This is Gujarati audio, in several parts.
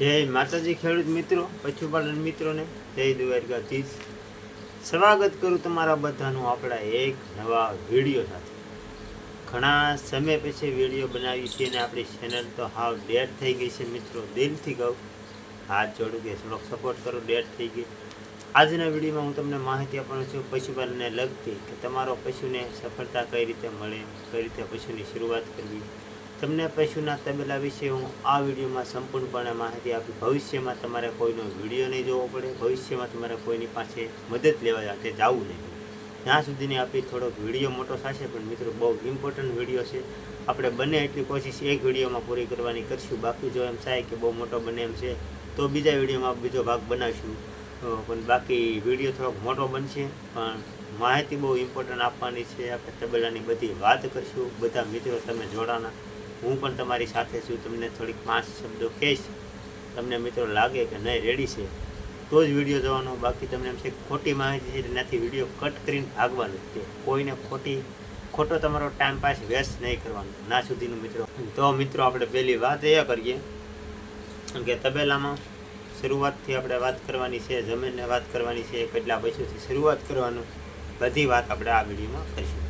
જય માતાજી ખેડૂત મિત્રો, પશુપાલન મિત્રોને જય દ્વારકાધીશ. સ્વાગત કરું તમારા બધાનું આપણા એક નવા વીડિયો સાથે. ઘણા સમય પછી વીડિયો બનાવી છે અને આપણી ચેનલ તો હાવ ડેડ થઈ ગઈ છે મિત્રો, દિલથી કહું. હાથ જોડું કે થોડોક સપોર્ટ કરો ડેડ થઈ ગઈ. આજના વિડીયોમાં હું તમને માહિતી આપવાનો છું પશુપાલનને લગતી કે તમારો પશુને સફળતા કઈ રીતે મળે, કઈ રીતે પશુની શરૂઆત કરવી તમને પશુના તબેલા વિશે હું આ વિડીયોમાં સંપૂર્ણપણે માહિતી આપી. ભવિષ્યમાં તમારે કોઈનો વીડિયો નહીં જોવો પડે. ભવિષ્યમાં તમારે કોઈની પાસે મદદ લેવા માટે જવું નહીં. ત્યાં સુધીની આપી થોડોક વીડિયો મોટો થશે, પણ મિત્રો બહુ ઇમ્પોર્ટન્ટ વીડિયો છે. આપણે બને એટલી કોશિશ એક વિડીયોમાં પૂરી કરવાની કરીશું. બાકી જો એમ થાય કે બહુ મોટો બને એમ છે, તો બીજા વિડીયોમાં બીજો ભાગ બનાવીશું. પણ બાકી વીડિયો થોડોક મોટો બનશે. પણ માહિતી બહુ ઇમ્પોર્ટન્ટ આપવાની છે. આપણે તબેલાની બધી વાત કરીશું. બધા મિત્રો તમે જોડાના. હું પણ તમારી સાથે છું, તમને થોડીક પાંચ શબ્દો કહીશ. તમને મિત્રો લાગે કે નહીં, રેડી છે. તો જ વીડિયો જોવાનો, બાકી તમને એમ છે ખોટી માહિતી છે, એનાથી વીડિયો કટ કરીને ભાગવાનું છે. કોઈને ખોટી, ખોટો તમારો ટાઈમ પાસ વેસ્ટ નહીં કરવાનો. ના સુધીનું મિત્રો. તો મિત્રો, આપણે પહેલી વાત એ કરીએ કે તબેલામાં શરૂઆતથી આપણે વાત કરવાની છે, જમીનને વાત કરવાની છે, કેટલા પૈસાથી શરૂઆત કરવાનું, બધી વાત આપણે આ વિડીયોમાં કરીશું.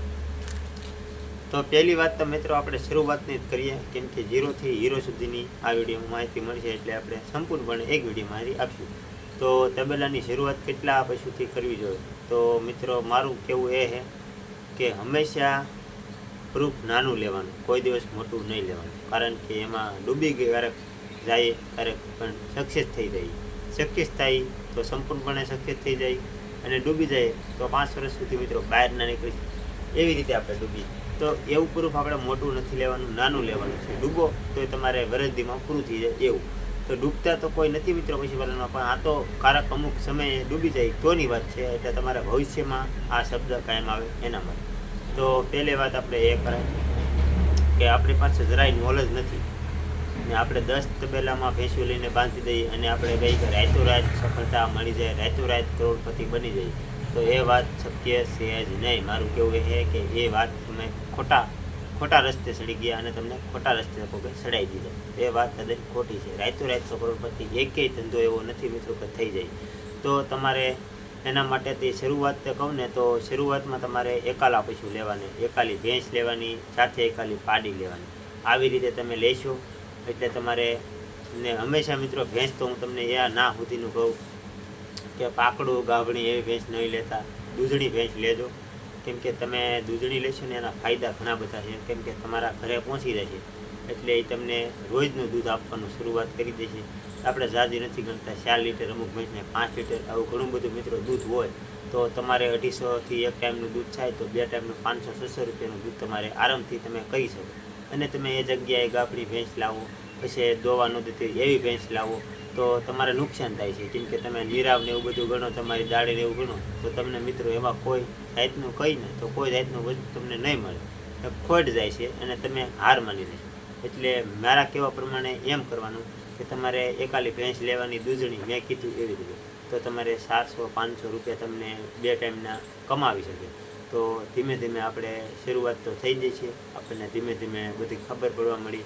તો પહેલી વાત તો મિત્રો આપણે શરૂઆતની જ કરીએ, કેમ કે ઝીરોથી હીરો સુધીની આ વિડીયોમાં માહિતી મળશે એટલે આપણે સંપૂર્ણપણે એક વીડિયો માહિતી આપશું. તો તબેલાની શરૂઆત કેટલા પશુથી કરવી જોઈએ? તો મિત્રો મારું કહેવું એ છે કે હંમેશા પ્રૂફ નાનું લેવાનું, કોઈ દિવસ મોટું નહીં લેવાનું. કારણ કે એમાં ડૂબી ગઈ ક્યારેક જાય ક્યારેક પણ સક્સેસ થઈ જાય. સક્સેસ થાય તો સંપૂર્ણપણે સક્સેસ થઈ જાય અને ડૂબી જાય તો પાંચ વર્ષ સુધી મિત્રો બહાર ના નીકળી એવી રીતે આપણે ડૂબી તો એવું પ્રૂફ આપણે મોટું નથી લેવાનું, નાનું લેવાનું છે. ડૂબો તો એ તમારે વરદીમાં પૂરું થઈ જાય એવું. તો ડૂબતા તો કોઈ નથી મિત્રો પશુપાલનમાં, પણ આ તો કારક અમુક સમયે ડૂબી જાય. તોની વાત છે? એટલે તમારા ભવિષ્યમાં આ શબ્દ કાયમ આવે એના માટે. તો પહેલી વાત આપણે એ કરાય કે આપણી પાસે જરાય નોલેજ નથી. ને આપણે દસ તબેલામાં ભેંસું લઈને બાંધી દઈએ અને આપણે ગઈ રાતો રાત સફળતા મળી જાય. રાતો રાત કરોડપતિ બની જાય. તો એ વાત શક્ય છે જ નહીં. મારું કેવું એ કે એ વાત તમે ખોટા ખોટા રસ્તે સડી ગયા અને તમને ખોટા રસ્તે કોઈ સડાઈ દીધા. એ વાત તદ્દન ખોટી છે. રાતો રાત કરોડપતિ એકેય ધંધો એવો નથી મિત્રો કે થઈ જાય. તો તમારે એના માટે તે શરૂઆત તે કહું ને, તો શરૂઆતમાં તમારે એકાલા પશુ લેવાની, એકાલી ભેંસ લેવાની, સાથે એકાલી પાડી લેવાની. આવી રીતે તમે લેશો. એટલે તમારે ને હંમેશા મિત્રો ભેંસ તો હું તમને એ ના સુધીનું કહું કે પાકડું, ગાભણી એવી ભેંસ નહીં લેતા. દૂધણી ભેંસ લેજો. કેમ કે તમે દૂધણી લેશો ને એના ફાયદા ઘણા બધા છે. કેમ કે તમારા ઘરે પહોંચી જશે. એટલે એ તમને રોજનું દૂધ આપવાનું શરૂઆત કરી દેશે. આપણે ઝાઝી નથી ગણતા ચાર લીટર અમુક ભેંસને, પાંચ લીટર, આવું ઘણું બધું મિત્રો દૂધ હોય, તો તમારે અઢીસોથી એક ટાઈમનું દૂધ થાય, તો બે ટાઈમનું પાંચસો, છસો રૂપિયાનું દૂધ તમારે આરામથી તમે કરી શકો. અને તમે એ જગ્યાએ ગાપડી ભેંસ લાવો, પછી દોવા ન દેતી એવી ભેંસ લાવો. તો તમારે નુકસાન થાય છે. કેમ કે તમે નીરાવ ને એવું બધું ગણો, તમારી દાળી ને એવું ગણો, તો તમને મિત્રો એમાં કોઈ જાતનું કહી ને, તો કોઈ જાતનું વસ્તુ તમને નહીં મળે. ખોટ જાય છે અને તમે હાર માની લેશો એટલે મારા કહેવા પ્રમાણે એમ કરવાનું કે તમારે એકાલી ભેંસ લેવાની દૂધણી મેં કીધું એવી રીતે. તો તમારે સાતસો, પાંચસો રૂપિયા તમને બે ટાઈમના કમાવી શકે. તો ધીમે ધીમે આપણે શરૂઆત તો થઈ જાય છે. આપણને ધીમે ધીમે બધી ખબર પડવા મળી.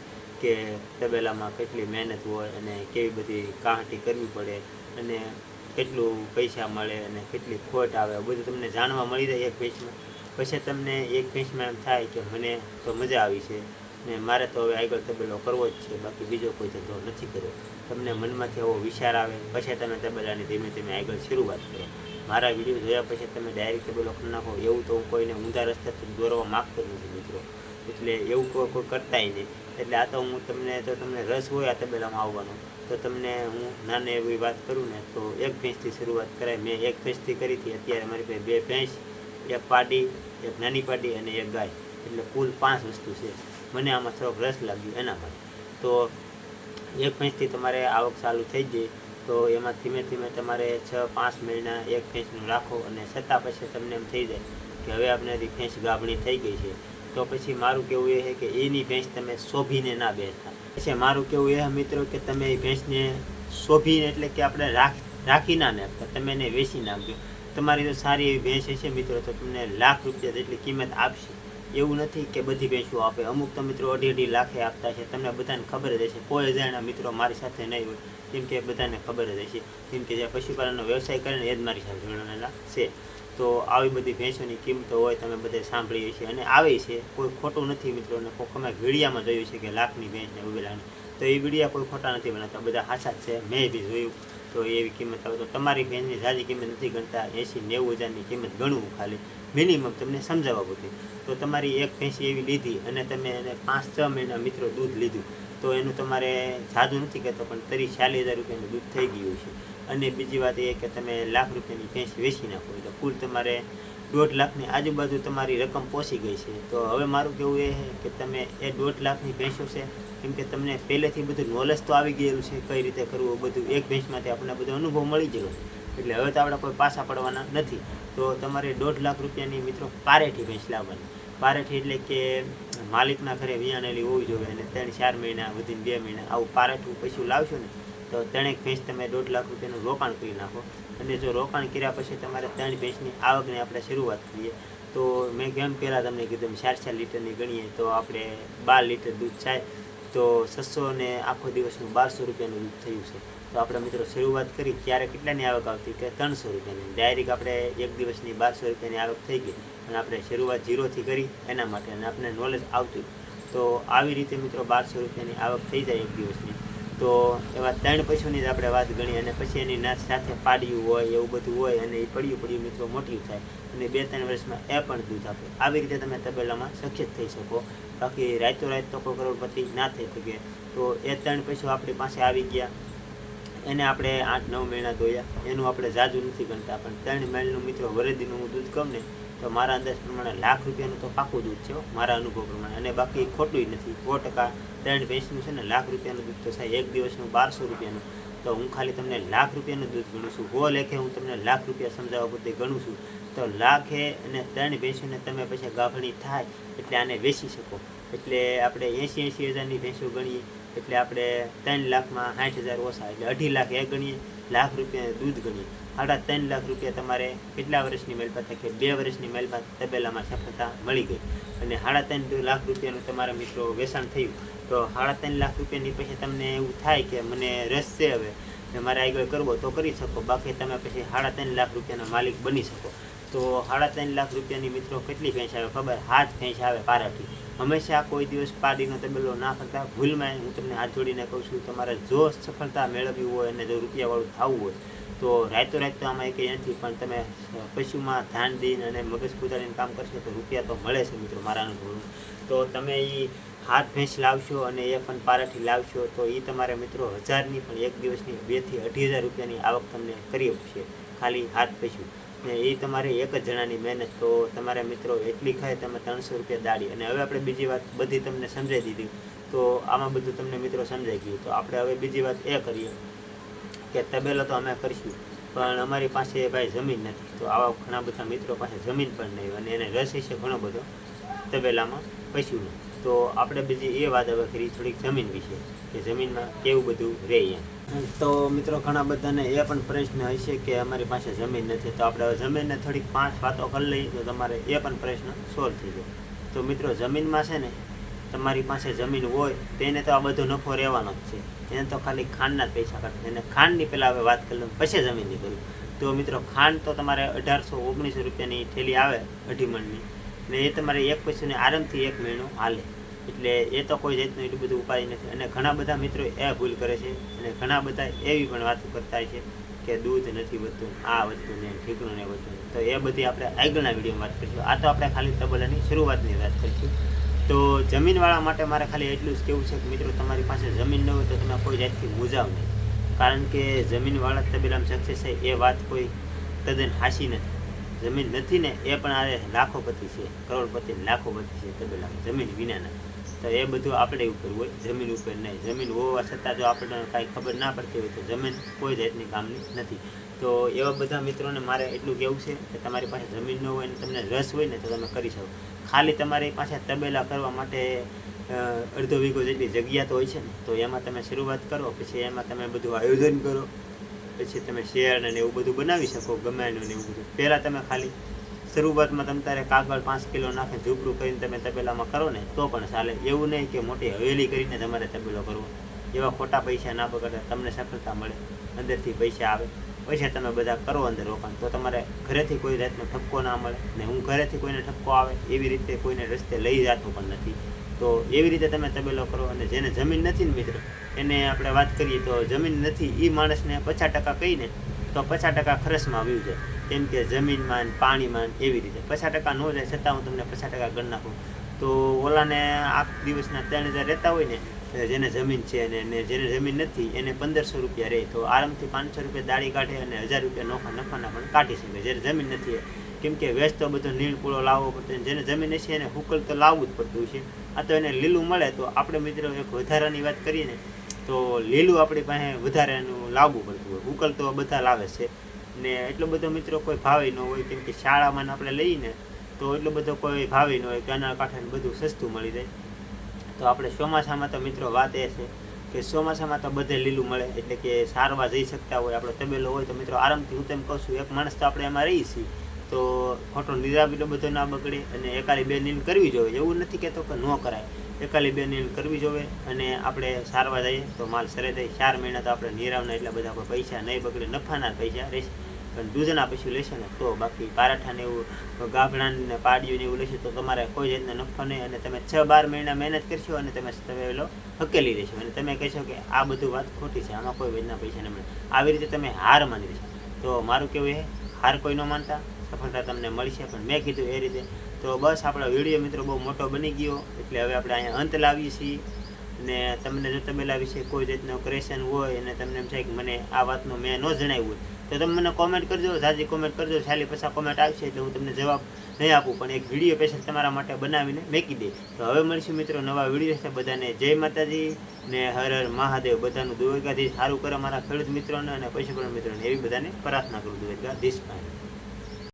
કે તબેલામાં કેટલી મહેનત હોય અને કેવી બધી કાહટી કરવી પડે અને કેટલું પૈસા મળે અને કેટલી ખોટ આવે બધું તમને જાણવા મળી જાય એક ભેંસમાં પછી તમને એક ભેંસમાં એમ થાય કે મને તો મજા આવી છે ને મારે તો હવે આગળ તબેલો કરવો જ છે, બાકી બીજો કોઈ ધંધો નથી કર્યો. તમને મનમાંથી એવો વિચાર આવે, પછી તમે તબેલાની ધીમે ધીમે આગળ શરૂઆત કરો. મારા વીડિયો જોયા પછી તમે ડાયરેક્ટ તબેલો કરી નાખો. એવું તો હું કોઈને ઊંધા રસ્તાથી દોરવા માગતો નથી, મિત્રો. એટલે એવું કોઈ કોઈ કરતાય નહીં. એટલે આ તો હું તમને તો તમને રસ હોય આ તબેલામાં આવવાનો, તો તમને હું નાની એવી વાત કરું ને, તો એક ભેંસથી શરૂઆત કરાય. મેં એક ભેંસથી કરી હતી. અત્યારે મારી પાસે બે ભેંસ, એક પાડી, એક નાની પાડી અને એક ગાય. એટલે કુલ પાંચ વસ્તુ છે. મને આમાં થોડોક રસ લાગ્યો એના માટે. તો એક ભેંસથી તમારે આવક ચાલુ થઈ જાય તો એમાં ધીમે ધીમે તમારે છ, પાંચ મહિના એક ભેંસનું રાખો અને છતાં પછી તમને એમ થઈ જાય કે હવે આપણે ભેંસ ગાભણી થઈ ગઈ છે. તો પછી મારું કેવું એ છે કે એની ભેંસ તમે શોભીને ના બેસતા. પછી મારું કેવું એ મિત્રો કે તમે એ ભેંસને શોભીને એટલે કે આપણે રાખ, રાખી ના નાખતા, તમે એને વેચી નાખજો તમારી તો સારી એવી ભેંસ હશે મિત્રો, તો તમને લાખ રૂપિયા જેટલી કિંમત આપશે. એવું નથી કે બધી ભેંસો આપે. અમુક તો મિત્રો અઢી અઢી લાખે આપતા છે. તમને બધાને ખબર જ હશે. કોઈ અજાણ્યા મિત્રો મારી સાથે નહીં હોય. કેમ કે બધાને ખબર જ હશે. કેમ કે જે પશુપાલનનો વ્યવસાય કરે ને એ જ મારી સાથે જોડાયેલા છે. તો આવી બધી ભેંસોની કિંમતો હોય તમે બધે સાંભળીએ છીએ અને આવે છે. કોઈ ખોટું નથી મિત્રો, અને કોઈક અમે વિડીયામાં જોયું છે કે લાખની ભેંસ ને ઉભેલાની તો એ વિડીયા કોઈ ખોટા નથી બનાવતા, બધા હાસા છે. મેં બી જોયું. તો એવી કિંમત આવે. તો તમારી ભેંસની સાજી કિંમત નથી ગણતા. એંસી નેવું હજારની કિંમત ગણવું ખાલી. મિનિમમ તમને સમજાવવા પૂરતી. તો તમારી એક ભેંસી એવી લીધી અને તમે એને પાંચ છ મહિના મિત્રો દૂધ લીધું. તો એનું તમારે જાદુ નથી કહેતો, પણ ત્રીસ ચાલીસ હજાર રૂપિયાનું દૂધ થઈ ગયું છે. અને બીજી વાત એ કે તમે લાખ રૂપિયાની ભેંસ વેચી નાખો તો કુલ તમારે દોઢ લાખની આજુબાજુ તમારી રકમ પહોંચી ગઈ છે. તો હવે મારું કહેવું એ છે કે તમે એ દોઢ લાખની ભેંસો છે, કેમ કે તમને પહેલેથી બધું નોલેજ તો આવી ગયેલું છે કઈ રીતે કરવું બધું, એક ભેંસમાંથી આપણને બધો અનુભવ મળી ગયો. એટલે હવે તો આપણે કોઈ પાછા પડવાના નથી. તો તમારે દોઢ લાખ રૂપિયાની મિત્રો પારેઠી ભેંસ લાવવાની. પારેઠી એટલે કે માલિકના ઘરે વિયાણેલી હોવી જોઈએ અને ત્રણ ચાર મહિના વધીને બે મહિના આવું પારેઠું પશુ લાવશો ને તો ત્રણેક ભેંસ તમે દોઢ લાખ રૂપિયાનું રોકાણ કરી નાખો. અને જો રોકાણ કર્યા પછી તમારે ત્રણ ભેંસની આવકની આપણે શરૂઆત કરીએ. તો મેં કેમ પહેલાં તમને કીધું ચાર ચાર લીટરની ગણીએ તો આપણે બાર લીટર દૂધ થાય. તો છસો ને આખો દિવસનું બારસો રૂપિયાનું દૂધ થયું છે. તો આપણે મિત્રો શરૂઆત કરી ત્યારે કેટલાની આવક આવતી કે ત્રણસો રૂપિયાની. ડાયરેક્ટ આપણે એક દિવસની બારસો રૂપિયાની આવક થઈ ગઈ. અને આપણે શરૂઆત ઝીરોથી કરી એના માટે. અને આપણે નોલેજ આવતું. તો આવી રીતે મિત્રો બારસો રૂપિયાની આવક થઈ જાય એક દિવસની. તો એવા ત્રણ પશુની જ આપણે વાત ગણી અને પછી એની નાચ સાથે પાડ્યું હોય એવું બધું હોય અને એ પડ્યું પડ્યું મિત્રો મોટી થાય અને બે ત્રણ વર્ષમાં એ પણ દૂધ આપે. આવી રીતે તમે તબેલામાં સક્ષત થઈ શકો. બાકી રાતો રાત તો કોઈ કરોડપતિ ના થઈ શકે. તો એ ત્રણ પશુ આપણી પાસે આવી ગયા. એને આપણે આઠ નવ મહિના ધોયા. એનું આપણે જાજુ નથી ગણતા. પણ ત્રણ મહિનાનું મિત્રો વરદીનું હું દૂધ કહું ને તો મારા અંદાજ પ્રમાણે લાખ રૂપિયાનું તો પાકું દૂધ છે મારા અનુભવ પ્રમાણે. અને બાકી ખોટું નથી. સો ટકા ત્રણ ભેંસનું છે ને લાખ રૂપિયાનું દૂધ તો થાય. એક દિવસનું બારસો રૂપિયાનું. તો હું ખાલી તમને લાખ રૂપિયાનું દૂધ ગણું છું. હો લેખે હું તમને લાખ રૂપિયા સમજાવવા બદલે ગણું છું. તો લાખે અને ત્રણ ભેંસોને તમે પછી ગાભણી થાય એટલે આને વેચી શકો. એટલે આપણે એંસી એંસી હજારની ભેંસો ગણીએ, એટલે આપણે ત્રણ લાખમાં સાઠ હજાર ઓછા, એટલે અઢી લાખ એ ગણીએ, લાખ રૂપિયા દૂધ ગણીએ. સાડા ત્રણ લાખ રૂપિયા તમારે કેટલા વર્ષની મેલપાત કે બે વર્ષની મેલપાત તબેલામાં સફળતા મળી ગઈ. અને સાડા ત્રણ લાખ રૂપિયાનું તમારા મિત્રો વેચાણ થયું. તો સાડા ત્રણ લાખ રૂપિયાની પછી તમને એવું થાય કે મને રસ છે હવે મારે આગળ કરવો, તો કરી શકો. બાકી તમે પછી સાડા ત્રણ લાખ રૂપિયાના માલિક બની શકો. તો સાડા ત્રણ લાખ રૂપિયાની મિત્રો કેટલી ભેંસ આવે ખબર? હાથ ભેંસ આવે પારાથી. હંમેશા કોઈ દિવસ પાડીનો તબેલો ના કરતા, ભૂલમાં હું તમને હાથ જોડીને કહું છું, તમારે જો સફળતા મેળવવી હોય અને જો રૂપિયાવાળું થવું હોય, તો રાતો રાત તો આમાં કંઈ નથી, પણ તમે પશુમાં ધ્યાન દઈને અને મગજ કુદાડીને કામ કરશો તો રૂપિયા તો મળે છે મિત્રો મારા અનુભવ તો તમે એ હાથ ભેંસ લાવશો અને એ પણ પારાથી લાવશો, તો એ તમારે મિત્રો હજારની પણ એક દિવસની બેથી અઢી હજાર રૂપિયાની આવક તમને કરી આપશે, ખાલી હાથ પશુ. ને એ તમારે એક જ જણાની મહેનત, તો તમારા મિત્રો એટલી ખાય તમે ત્રણસો રૂપિયા દાડી અને હવે આપણે બીજી વાત બધી તમને સમજાવી દીધી. તો આમાં બધું તમને મિત્રો સમજાઈ ગયું. તો આપણે હવે બીજી વાત એ કરીએ કે તબેલો તો અમે કરીશું, પણ અમારી પાસે ભાઈ જમીન નથી. તો આવા ઘણા બધા મિત્રો પાસે જમીન પણ નહીં અને એને રસ છે ઘણો બધો તબેલામાં પશુનો તો આપણે બીજી એ વાત હવે કરી થોડીક જમીન વિશે, કે જમીનમાં કેવું બધું રહે એમ. તો મિત્રો ઘણા બધાને એ પણ પ્રશ્ન હશે કે અમારી પાસે જમીન નથી. તો આપણે જમીનને થોડીક પાંચ વાતો કરી લઈએ તો તમારે એ પણ પ્રશ્ન સોલ્વ થઈ જાય. તો મિત્રો જમીનમાં છે ને, તમારી પાસે જમીન હોય, તેને તો આ બધો નફો રહેવાનો જ છે. એને તો ખાલી ખાંડના જ પૈસા કાઢશે અને ખાંડની પહેલાં હવે વાત કરી લઉં, પછી જમીનની કરું તો મિત્રો ખાંડ તો તમારે અઢારસો ઓગણીસો રૂપિયાની થેલી આવે અઢી મણની. ને એ તમારે એક પૈસાને આરામથી એક મહિનો હાલે. એટલે એ તો કોઈ જાતનું એટલું બધું ઉપાય નથી. અને ઘણા બધા મિત્રો એ ભૂલ કરે છે અને ઘણા બધા એવી પણ વાતો કરતા છે કે દૂધ નથી વધતું, આ વધતું ને ઠીકણું ને વધતું તો એ બધી આપણે આગળના વિડીયોમાં વાત કરીશું. આ તો આપણે ખાલી તબલાની શરૂઆતની વાત કરીશું. તો જમીનવાળા માટે મારે ખાલી એટલું જ કહેવું છે કે મિત્રો, તમારી પાસે જમીન ન હોય તો તમે કોઈ જાતથી મૂંઝાવ નહીં. કારણ કે જમીનવાળા તબેલામાં સક્સેસ છે એ વાત કોઈ તદ્દન હાસી નથી. જમીન નથી ને એ પણ આ લાખોપતિ છે, કરોડપતિ લાખોપતિ છે તબેલામાં, જમીન વિનાના. તો એ બધું આપણે ઉપર હોય, જમીન ઉપર નહીં. જમીન હોવા છતાં જો આપણને કાંઈ ખબર ના પડતી હોય તો જમીન કોઈ જાતની કામની નથી. તો એવા બધા મિત્રોને મારે એટલું કહેવું છે કે તમારી પાસે જમીન ન હોય ને તમને રસ હોય ને તો તમે કરી શકો. ખાલી તમારી પાસે તબેલા કરવા માટે અડધો વીઘો જેટલી જગ્યા તો હોય છે ને, તો એમાં તમે શરૂઆત કરો, પછી એમાં તમે બધું આયોજન કરો, પછી તમે શેર ને એવું બધું બનાવી શકો, ગમે ને એવું બધું. પહેલાં તમે ખાલી શરૂઆતમાં તમે તારે કાગળ પાંચ કિલો નાખે, ઝૂપડું કરીને તમે તબેલામાં કરો ને, તો પણ ચાલે. એવું નહીં કે મોટી હવેલી કરીને તમારે તબેલો કરવો. એવા ખોટા પૈસા ના બગડે, તમને સફળતા મળે. અંદરથી પૈસા આવે. પૈસા તમે બધા કરો અંદર રોકાણ. તો તમારે ઘરેથી કોઈ જાતનો ઠપકો ના મળે ને હું ઘરેથી કોઈને ઠપકો આવે, એવી રીતે કોઈને રસ્તે લઈ જતો પણ નથી. તો એવી રીતે તમે તબેલો કરો અને જેને જમીન નથી ને મિત્ર, એને આપણે વાત કરીએ તો જમીન નથી એ માણસને પચાસ ટકા કહીને તો પચાસ ટકા ખર્ચમાં આવ્યું છે. કેમ કે જમીનમાં પાણીમાં એવી રીતે. પચાસ ટકા ન જાય છતાં હું તમને પચાસ ટકા ગણ નાખું. તો ઓલાને આખ દિવસના ત્રણ હજાર રહેતા હોય ને જેને જમીન છે અને જેને જમીન નથી, એને પંદરસો રૂપિયા રહે. તો આરામથી પાંચસો રૂપિયા દાળી કાઢે અને હજાર રૂપિયા નોખા નફાના પણ કાઢી શકે. જ્યારે જમીન નથી કેમ કે વેચ તો બધો પૂળો લાવવો પડતો જેને જમીન હશે એને હુકલ તો લાવવું જ પડતું છે આ તો એને લીલું મળે તો આપણે મિત્રો એક વધારાની વાત કરીએ ને તો લીલું આપણી પાસે વધારાનું લાવવું પડતું હોય. ઉકલ તો બધા લાવે છે. ને એટલો બધો મિત્રો કોઈ ભાવે ન હોય, કેમ કે શાળામાં આપણે લઈએ ને તો એટલો બધો કોઈ ભાવે ન હોય ગાના કાંઠાને બધું સસ્તું મળી જાય. તો આપણે ચોમાસામાં તો મિત્રો વાત એ છે કે ચોમાસામાં તો બધે લીલું મળે, એટલે કે સારવા જઈ શકતા હોય, આપણો તબેલો હોય તો મિત્રો આરામથી હું તેમ કહું છું, એક માણસ તો આપણે એમાં રહી છીએ તો ખોટો નિરાબીલો બધો ના બગડે અને એકાલી બે નીલ કરવી જોઈએ. એવું નથી કહેતો કે ન કરાય. એકાલી બે નીલ કરવી જોઈએ અને આપણે સારવા જઈએ તો માલ સરે જાય ચાર મહિના તો આપણે નિરાવના એટલા બધા કોઈ પૈસા નહીં બગડે, નફાના પૈસા રહેશે. પણ દૂધના પછી લેશે ને તો બાકી પારાઠા ને એવું, ગાભણા ને પાડ્યું ને એવું લેશે તો તમારે કોઈ જાતનો નફો નહીં અને તમે છ બાર મહિના મહેનત કરશો અને તમે તમે પેલો હકેલી લેશો અને તમે કહેશો કે આ બધું વાત ખોટી છે, આમાં કોઈ વેદના પૈસા નહીં મળે. આવી રીતે તમે હાર માની લેશો તો મારું કેવું એ હાર કોઈ ન માનતા. સફળતા તમને મળશે, પણ મેં કીધું એ રીતે તો બસ આપણો વીડિયો મિત્રો બહુ મોટો બની ગયો. એટલે હવે આપણે અહીંયા અંત લાવીએ છીએ. ને તમને જો તબેલા વિશે કોઈ રીતનો ક્રેશન હોય અને તમને એમ થાય કે મને આ વાતનું મેં ન જણાવ્યું હોય, તો તમે મને કોમેન્ટ કરજો. ઝાઝી કોમેન્ટ કરજો. ખાલી પછી કોમેન્ટ આવશે એટલે હું તમને જવાબ નહીં આપું. પણ એક વીડિયો સ્પેશિયલ તમારા માટે બનાવીને મેકી દે. તો હવે મળીશું મિત્રો નવા વીડિયો છે બધાને જય માતાજી ને હર હર મહાદેવ. બધાનું દ્વારકાથી સારું કરે મારા ખેડૂત મિત્રોને અને પૈસા મિત્રોને. એવી બધાને પ્રાર્થના કરું દ્વારકાધીશ પાસે